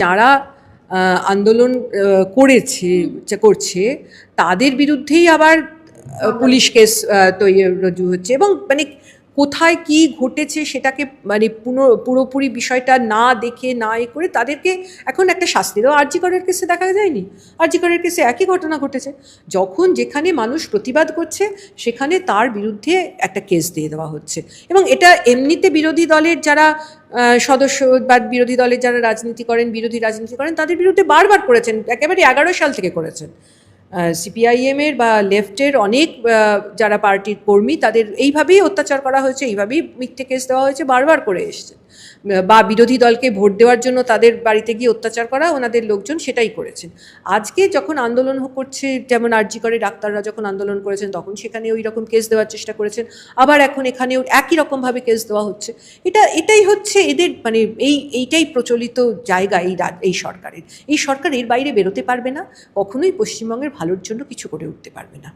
যারা আন্দোলন করেছে করছে তাদের বিরুদ্ধেই আবার পুলিশ কেস তৈরি রুজু হচ্ছে এবং মানে কোথায় কি ঘটেছে সেটাকে মানে পুরো পুরোপুরি বিষয়টা না দেখে না এ করে তাদেরকে এখন একটা শাস্তি দেওয়া। আরজিকরের কেসে দেখা যায়নি? আরজিকরের কেসে একই ঘটনা ঘটেছে। যখন যেখানে মানুষ প্রতিবাদ করছে সেখানে তার বিরুদ্ধে একটা কেস দিয়ে দেওয়া হচ্ছে। এবং এটা এমনিতে বিরোধী দলের যারা সদস্য বা বিরোধী দলের যারা রাজনীতি করেন, বিরোধী রাজনীতি করেন, তাদের বিরুদ্ধে বারবার করেছেন, একেবারে এগারো সাল থেকে করেছেন। সিপিআইএম এর বা লেফটের অনেক যারা পার্টির কর্মী, তাদের এইভাবেই অত্যাচার করা হয়েছে, এইভাবেই মিথ্যে কেস দেওয়া হয়েছে, বারবার করে এসছে। বা বিরোধী দলকে ভোট দেওয়ার জন্য তাদের বাড়িতে গিয়ে অত্যাচার করা ওনাদের লোকজন সেটাই করেছেন। আজকে যখন আন্দোলন করছে, যেমন আরজি করে ডাক্তাররা যখন আন্দোলন করেছেন, তখন সেখানে ওই রকম কেস দেওয়ার চেষ্টা করেছেন। আবার এখন এখানেও একই রকমভাবে কেস দেওয়া হচ্ছে। এটা, এটাই হচ্ছে এদের মানে এই, এইটাই প্রচলিত জায়গা এই এই সরকারের। এই সরকার এর বাইরে বেরোতে পারবে না। কখনোই পশ্চিমবঙ্গের ভালোর জন্য কিছু করে উঠতে পারবে না।